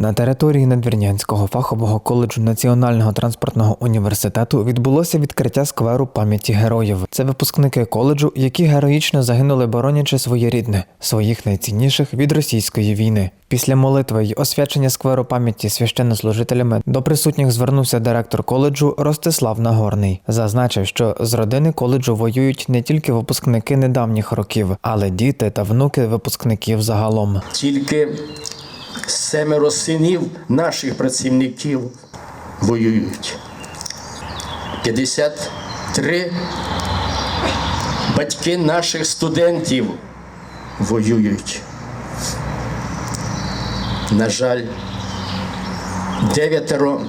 На території Надвірнянського фахового коледжу Національного транспортного університету відбулося відкриття скверу пам'яті героїв. Це випускники коледжу, які героїчно загинули, боронячи своє рідне, своїх найцінніших від російської війни. Після молитви й освячення скверу пам'яті священнослужителями до присутніх звернувся директор коледжу Ростислав Нагорний. Зазначив, що з родини коледжу воюють не тільки випускники недавніх років, але діти та внуки випускників загалом. Тільки семеро синів наших працівників воюють. 53 батьки наших студентів воюють. На жаль, дев'ятеро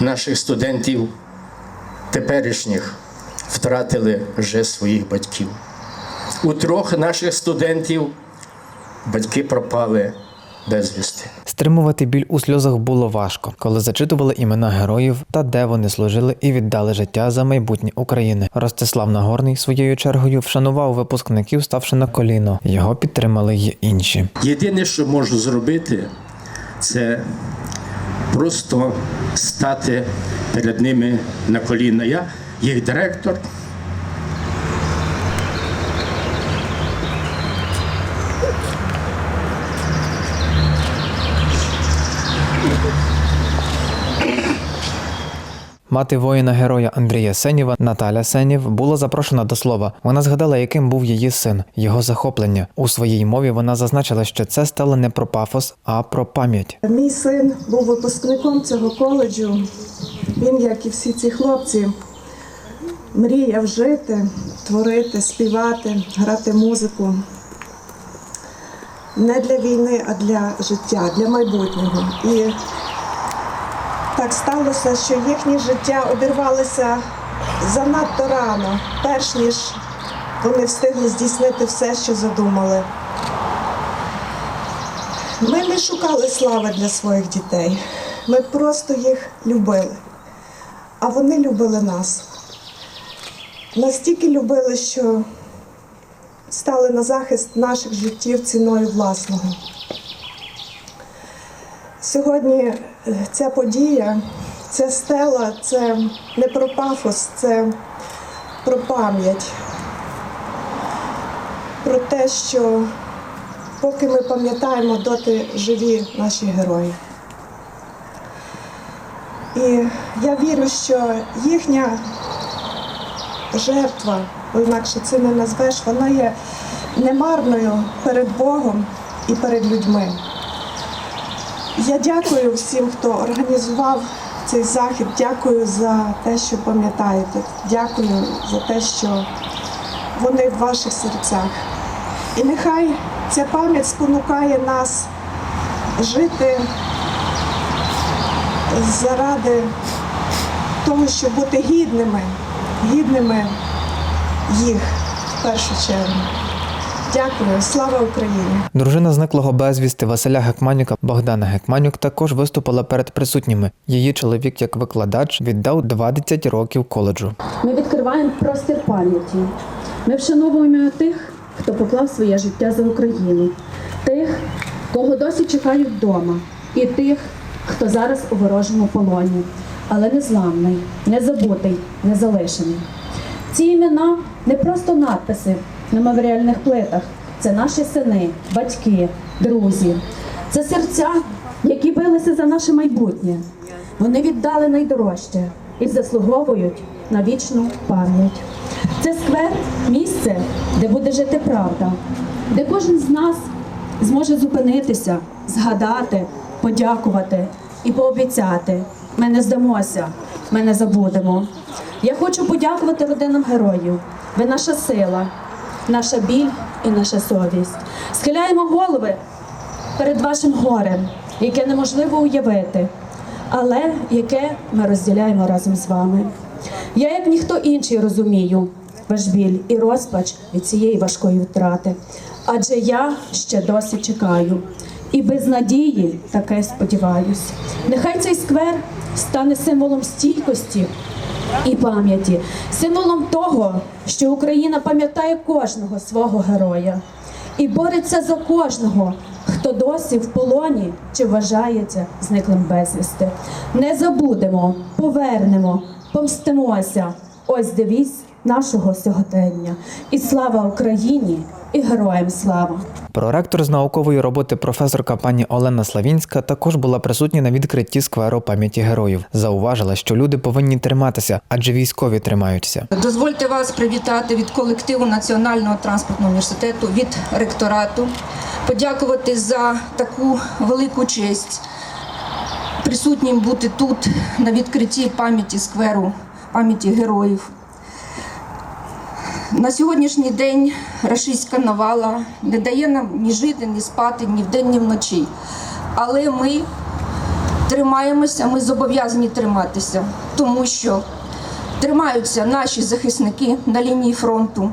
наших студентів теперішніх втратили вже своїх батьків. У трьох наших студентів батьки пропали безвісти. Стримувати біль у сльозах було важко, коли зачитували імена героїв та де вони служили і віддали життя за майбутнє України. Ростислав Нагорний своєю чергою вшанував випускників, ставши на коліно. Його підтримали й інші. Єдине, що можу зробити, це просто стати перед ними на коліна. Я їх директор. Мати воїна героя Андрія Сенєва Наталя Сенєв була запрошена до слова. Вона згадала, яким був її син, його захоплення. У своїй мові вона зазначила, що це стало не про пафос, а про пам'ять. Мій син був випускником цього коледжу. Він, як і всі ці хлопці, мріяв жити, творити, співати, грати музику. Не для війни, а для життя, для майбутнього. І так сталося, що їхнє життя обірвалося занадто рано, перш ніж вони встигли здійснити все, що задумали. Ми не шукали слави для своїх дітей. Ми просто їх любили. А вони любили нас. Настільки любили, що стали на захист наших життів ціною власного. Сьогодні е, ця подія, ця стела це не про пафос, це про пам'ять, про те, що поки ми пам'ятаємо, доти живі наші герої. І я вірю, що їхня жертва, інакше це не назвеш, вона є немарною перед Богом і перед людьми. Я дякую всім, хто організував цей захід. Дякую за те, що пам'ятаєте. Дякую за те, що вони в ваших серцях. І нехай ця пам'ять спонукає нас жити заради того, щоб бути гідними, гідними їх в першу чергу. Дякую, слава Україні! Дружина зниклого безвісти Василя Гекманюка Богдана Гекманюк також виступила перед присутніми. Її чоловік, як викладач, віддав 20 років коледжу. Ми відкриваємо простір пам'яті. Ми вшановуємо тих, хто поклав своє життя за Україну, тих, кого досі чекають вдома, і тих, хто зараз у ворожому полоні, але незламний, незабутий, не залишений. Ці імена не просто надписи на меморіальних плитах. Це наші сини, батьки, друзі. Це серця, які билися за наше майбутнє. Вони віддали найдорожче і заслуговують на вічну пам'ять. Це сквер місце, де буде жити правда, де кожен з нас зможе зупинитися, згадати, подякувати і пообіцяти. Ми не здамося, ми не забудемо. Я хочу подякувати родинам героїв. Ви наша сила, наша біль і наша совість. Схиляємо голови перед вашим горем, яке неможливо уявити, але яке ми розділяємо разом з вами. Я, як ніхто інший, розумію ваш біль і розпач від цієї важкої втрати. Адже я ще досі чекаю і без надії таке сподіваюсь. Нехай цей сквер стане символом стійкості і пам'яті, символом того, що Україна пам'ятає кожного свого героя і бореться за кожного, хто досі в полоні чи вважається зниклим безвісти. Не забудемо, повернемо, помстимося. Ось девіз нашого сьогодення. І слава Україні, і героям слава! Проректор з наукової роботи професорка пані Олена Славінська також була присутня на відкритті скверу пам'яті героїв. Зауважила, що люди повинні триматися, адже військові тримаються. Дозвольте вас привітати від колективу Національного транспортного університету, від ректорату, подякувати за таку велику честь присутнім бути тут на відкритті пам'яті скверу, пам'яті героїв. На сьогоднішній день рашистська навала не дає нам ні жити, ні спати, ні вдень, ні вночі. Але ми тримаємося, ми зобов'язані триматися, тому що тримаються наші захисники на лінії фронту,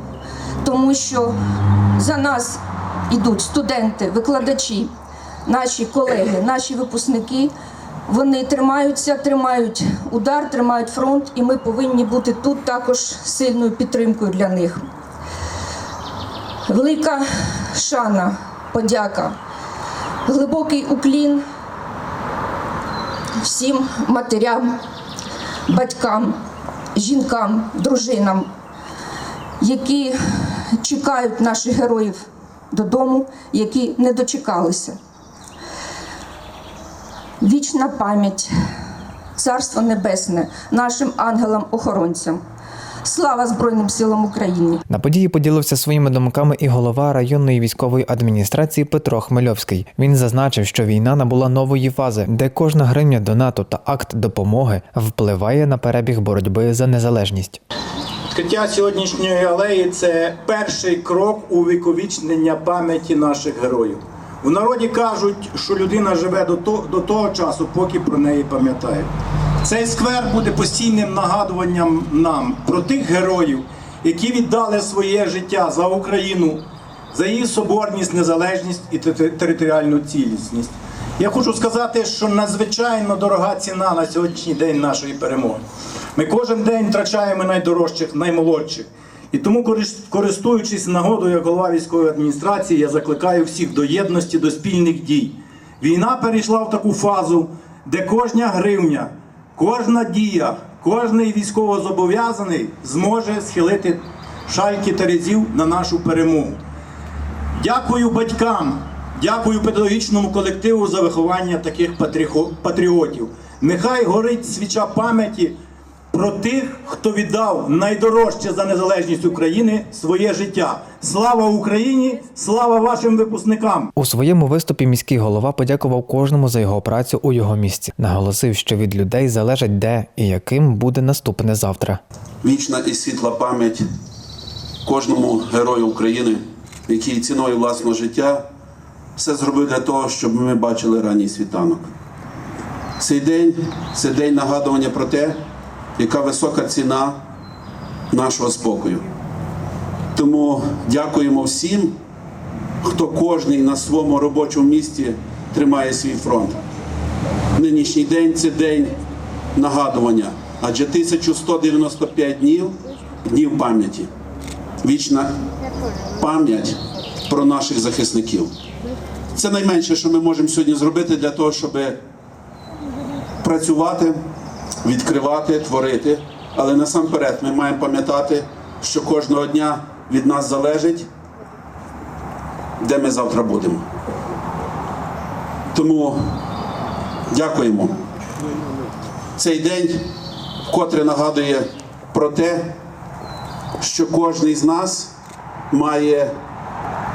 тому що за нас ідуть студенти, викладачі, наші колеги, наші випускники. Вони тримаються, тримають удар, тримають фронт, і ми повинні бути тут також сильною підтримкою для них. Велика шана, подяка, глибокий уклін всім матерям, батькам, жінкам, дружинам, які чекають наших героїв додому, які не дочекалися. Вічна пам'ять, царство небесне нашим ангелам-охоронцям. Слава Збройним силам України! На події поділився своїми думками і голова районної військової адміністрації Петро Хмельовський. Він зазначив, що війна набула нової фази, де кожна гривня донату та акт допомоги впливає на перебіг боротьби за незалежність. Відкриття сьогоднішньої алеї це перший крок у віковічнення пам'яті наших героїв. В народі кажуть, що людина живе до того, до того часу, поки про неї пам'ятає. Цей сквер буде постійним нагадуванням нам про тих героїв, які віддали своє життя за Україну, за її соборність, незалежність і територіальну цілісність. Я хочу сказати, що надзвичайно дорога ціна на сьогоднішній день нашої перемоги. Ми кожен день втрачаємо найдорожчих, наймолодших. І тому, користуючись нагодою як голова військової адміністрації, я закликаю всіх до єдності, до спільних дій. Війна перейшла в таку фазу, де кожна гривня, кожна дія, кожний військовозобов'язаний зможе схилити шальки терезів на нашу перемогу. Дякую батькам, дякую педагогічному колективу за виховання таких патріотів. Нехай горить свіча пам'яті про тих, хто віддав найдорожче за незалежність України своє життя. Слава Україні! Слава вашим випускникам! У своєму виступі міський голова подякував кожному за його працю у його місці. Наголосив, що від людей залежить де і яким буде наступне завтра. вічна і світла пам'ять кожному герою України, який ціною власного життя все зробив для того, щоб ми бачили ранній світанок. Цей день це день нагадування про те, яка висока ціна нашого спокою. Тому дякуємо всім, хто кожний на своєму робочому місці тримає свій фронт. Нинішній день це день нагадування, адже 1195 днів днів пам'яті. Вічна пам'ять про наших захисників. Це найменше, що ми можемо сьогодні зробити для того, щоб працювати, відкривати, творити. Але насамперед ми маємо пам'ятати, що кожного дня від нас залежить, де ми завтра будемо. Тому дякуємо. Цей день вкотре нагадує про те, що кожен з нас має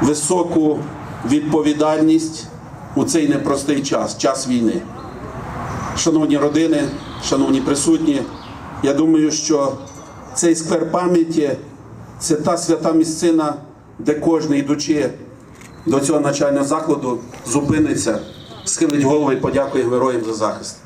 високу відповідальність у цей непростий час, час війни. Шановні родини, шановні присутні, я думаю, що цей сквер пам'яті це та свята місцина, де кожен, йдучи до цього навчального закладу, зупиниться, схилить голову і подякує героям за захист.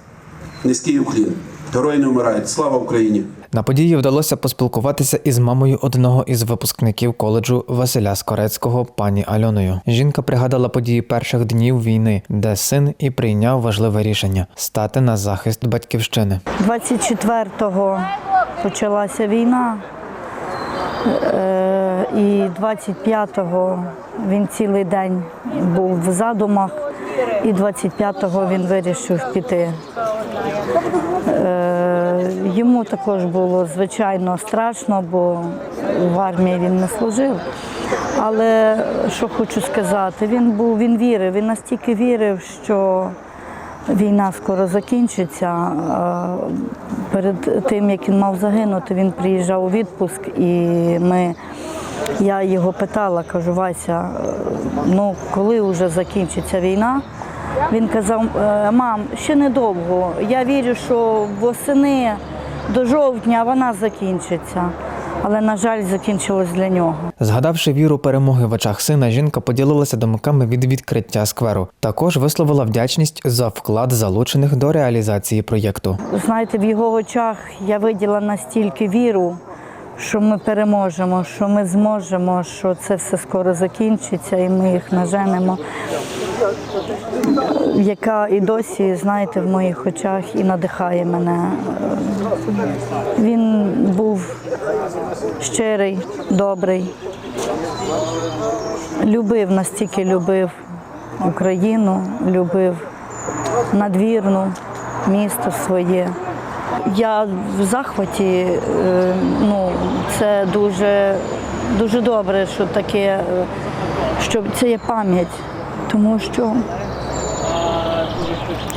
Низький уклін. Герої не вмирають. Слава Україні! На події вдалося поспілкуватися із мамою одного із випускників коледжу Василя Скорецького, пані Альоною. Жінка пригадала події перших днів війни, де син і прийняв важливе рішення стати на захист батьківщини. 24-го почалася війна, е, і 25-го він цілий день був в задумах. І 25-го він вирішив піти. Е, Йому також було звичайно страшно, бо в армії він не служив. Але що хочу сказати, він був, він вірив, він настільки вірив, що війна скоро закінчиться. Перед тим, як він мав загинути, він приїжджав у відпуск і ми. Я його питала, кажу, Вася, е, ну коли вже закінчиться війна? Він казав, «Е, мам, ще недовго. Я вірю, що восени до жовтня вона закінчиться. Але, на жаль, закінчилось для нього. Згадавши віру перемоги в очах сина, жінка поділилася думками від відкриття скверу. Також висловила вдячність за вклад залучених до реалізації проєкту. Знаєте, в його очах я виділа настільки віру, що ми переможемо, що ми зможемо, що це все скоро закінчиться і ми їх наженемо. Яка і досі, знаєте, в моїх очах і надихає мене. Він був щирий, добрий, любив, настільки любив Україну, любив надвірну, місто своє. Я в захваті, е, ну, це дуже, дуже добре, що таке, е, що це є пам'ять, тому що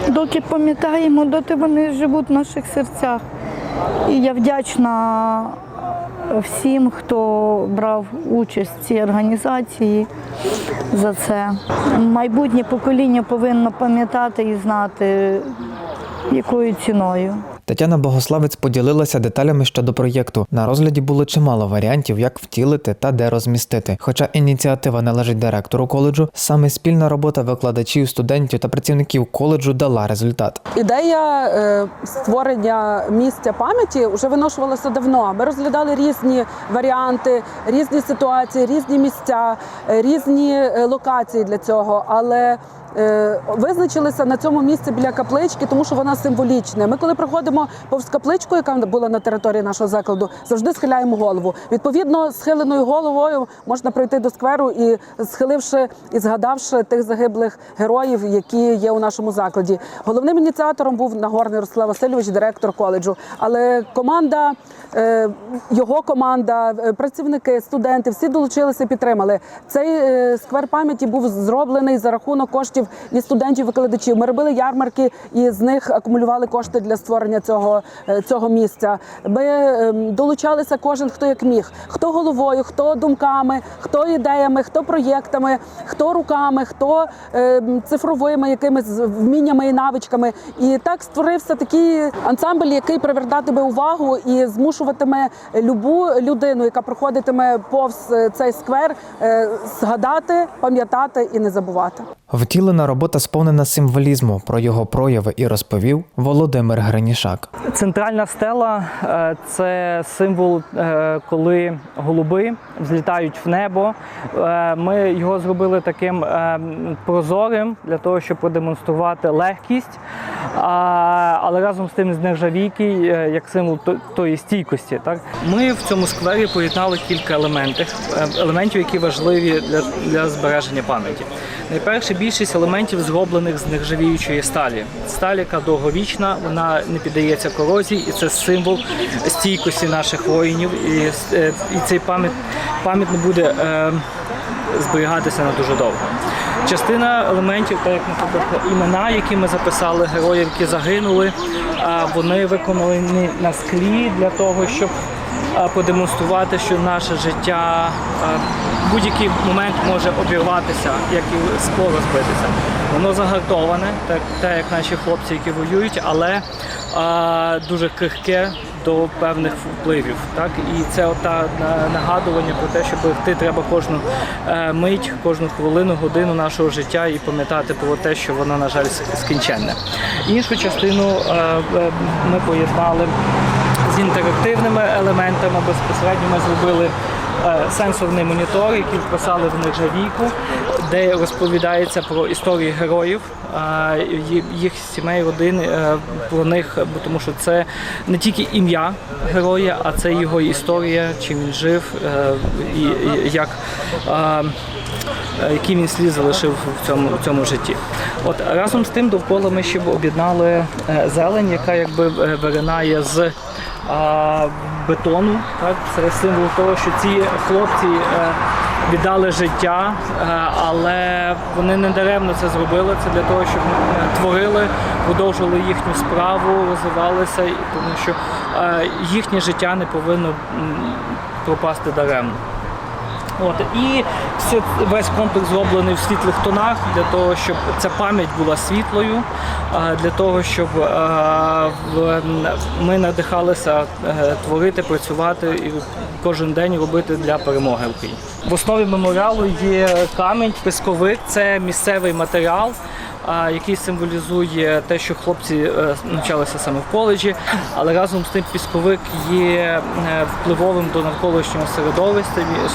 доки пам'ятаємо, доти вони живуть в наших серцях. І я вдячна всім, хто брав участь в цій організації за це. Майбутнє покоління повинно пам'ятати і знати, якою ціною. Тетяна Богославець поділилася деталями щодо проєкту. На розгляді було чимало варіантів, як втілити та де розмістити. Хоча ініціатива належить директору коледжу, саме спільна робота викладачів, студентів та працівників коледжу дала результат. Ідея е, створення місця пам'яті вже виношувалася давно. Ми розглядали різні варіанти, різні ситуації, різні місця, е, різні е, локації для цього. Але визначилися на цьому місці біля каплички, тому що вона символічна. Ми, коли проходимо повз капличку, яка була на території нашого закладу, завжди схиляємо голову. Відповідно, схиленою головою можна прийти до скверу і схиливши і згадавши тих загиблих героїв, які є у нашому закладі. Головним ініціатором був Нагорний Ростислав Васильович, директор коледжу. Але команда, е, його команда, е, працівники, студенти всі долучилися, підтримали. Цей е, сквер пам'яті був зроблений за рахунок коштів і студентів, викладачів. Ми робили ярмарки і з них акумулювали кошти для створення цього, е, цього місця. Ми е, долучалися кожен хто як міг, хто головою, хто думками, хто ідеями, хто проєктами, хто руками, хто е, цифровими якимись вміннями і навичками. І так створився такий ансамбль, який привертатиме увагу і змушуватиме любу людину, яка проходитиме повз е, цей сквер, е, згадати, пам'ятати і не забувати. Втілена робота сповнена символізму. Про його прояви і розповів Володимир Гринішак. Центральна стела е, це символ, е, коли голуби взлітають в небо. Е, Ми його зробили таким прозорим для того, щоб продемонструвати легкість, але разом з тим з нержавійки як символ тої стійкості. Так ми в цьому сквері поєднали кілька елементів, елементів, які важливі для, для збереження пам'яті. Найперше, більшість елементів зроблених з нержавіючої сталі. Сталь, яка довговічна, вона не піддається корозії, і це символ стійкості наших воїнів. І, е, і цей пам'ять буде е, зберігатися на дуже довго. Частина елементів, так як, наприклад, імена, які ми записали, героїв, які загинули, а, вони виконані на склі для того, щоб а, продемонструвати, що наше життя будь-який момент може обірватися, як і скло розбитися. Воно загартоване, так, так як наші хлопці, які воюють, але а, дуже крихке до певних впливів. Так? І це ота на- нагадування про те, що берегти треба кожну е, мить, кожну хвилину, годину нашого життя і пам'ятати про те, що воно, на жаль, скінченне. Іншу частину е, е, ми поєднали з інтерактивними елементами. Безпосередньо ми зробили сенсорний монітор, який вписали в нержавійку, де розповідається про історії героїв, е, їх сімей, родин, е, про них, тому що це не тільки ім'я героя, а це його історія, чим він жив, е, і, як. е, е, який він слід залишив в цьому, в цьому житті. От разом з тим довкола ми ще об'єднали е, зелень, яка якби е, виринає з бетону. Так? Це символ того, що ці хлопці е, віддали життя, е, але вони не даремно це зробили. Це для того, щоб е, творили, продовжували їхню справу, розвивалися, тому що їхнє життя не повинно пропасти даремно. От і все, весь комплекс зроблений в світлих тонах для того, щоб ця пам'ять була світлою, для того, щоб ми надихалися е, творити, працювати і кожен день робити для перемоги України. В основі меморіалу є камінь, пісковик, це місцевий матеріал. Який символізує те, що хлопці е, навчалися саме в коледжі, але разом з тим пісковик є е, впливовим до навколишнього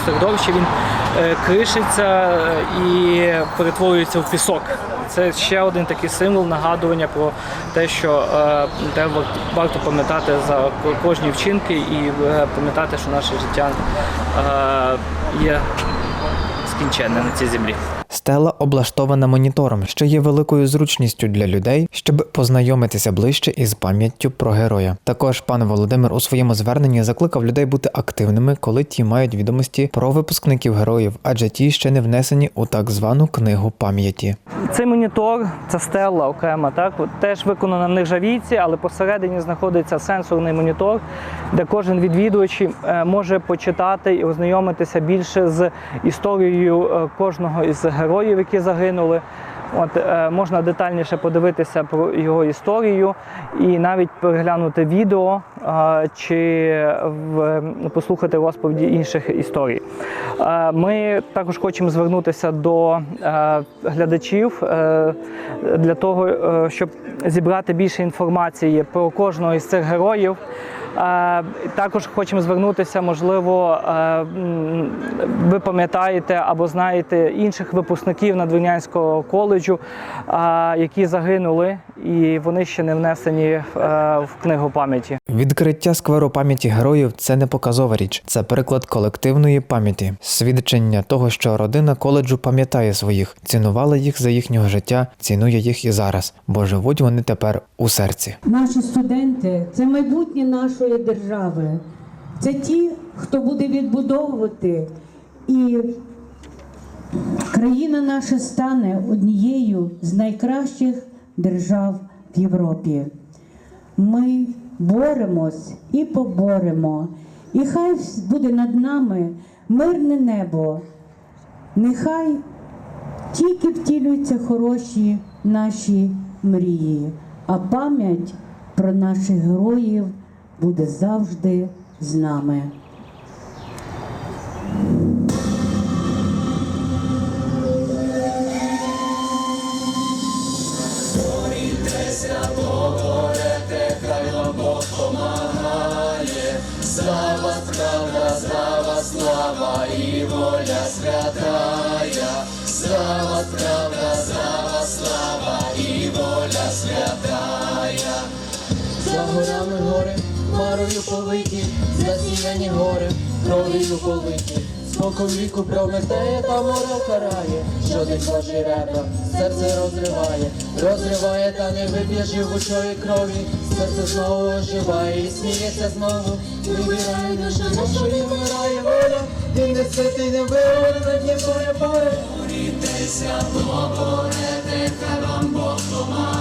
середовища. Він е, кришиться і перетворюється в пісок. Це ще один такий символ нагадування про те, що треба варто пам'ятати за кожні вчинки і пам'ятати, що наше життя є скінченне на цій землі. Стела облаштована монітором, що є великою зручністю для людей, щоб познайомитися ближче із пам'яттю про героя. Також пан Володимир у своєму зверненні закликав людей бути активними, коли ті мають відомості про випускників героїв, адже ті ще не внесені у так звану книгу пам'яті. Цей монітор, ця стела окрема, так от теж виконана в нержавійці, але посередині знаходиться сенсорний монітор, де кожен відвідувач е, може почитати і ознайомитися більше з історією е, кожного із героїв, які загинули. От е, можна детальніше подивитися про його історію і навіть переглянути відео е, чи в, послухати розповіді інших історій. Е, Ми також хочемо звернутися до е, глядачів е, для того, е, щоб зібрати більше інформації про кожного із цих героїв. Е, Також хочемо звернутися, можливо, е, ви пам'ятаєте або знаєте інших випускників Надвірнянського коледжу, е, які загинули, і вони ще не внесені е, в книгу пам'яті. Відкриття скверу пам'яті героїв це не показова річ, це приклад колективної пам'яті, свідчення того, що родина коледжу пам'ятає своїх, цінувала їх за їхнього життя, цінує їх і зараз, бо живуть вони тепер у серці. Наші студенти це майбутнє нашої держави. Це ті, хто буде відбудовувати, і країна наша стане однією з найкращих держав в Європі. Ми боремось і поборемо, і хай буде над нами мирне небо. Нехай тільки втілюються хороші наші мрії, а пам'ять про наших героїв буде завжди з нами. Марою повиті, засіяні гори, кров'ю политі. Спокон віку прометеє та море карає, що десь ваші ребра, серце розриває, розриває та не вип'є живучої крові, серце знову оживає і сміється знову, вибирає душа нашої вмирає воля, і не ситий, не вирване на дні море море. Борітеся, поборете, хай вам Бог помагає,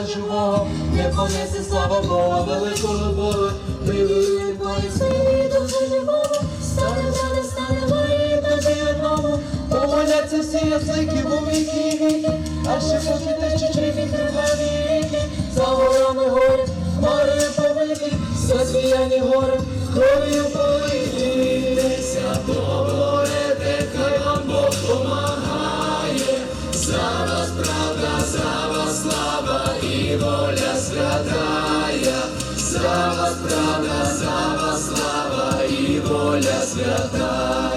слова живого, не понесе слава Бога, великого Бога, вивели Бої свої дуже живого, стане зараз, стане мої тоді одному, помоляться всі язики, бо віки, а ще поки воля святая,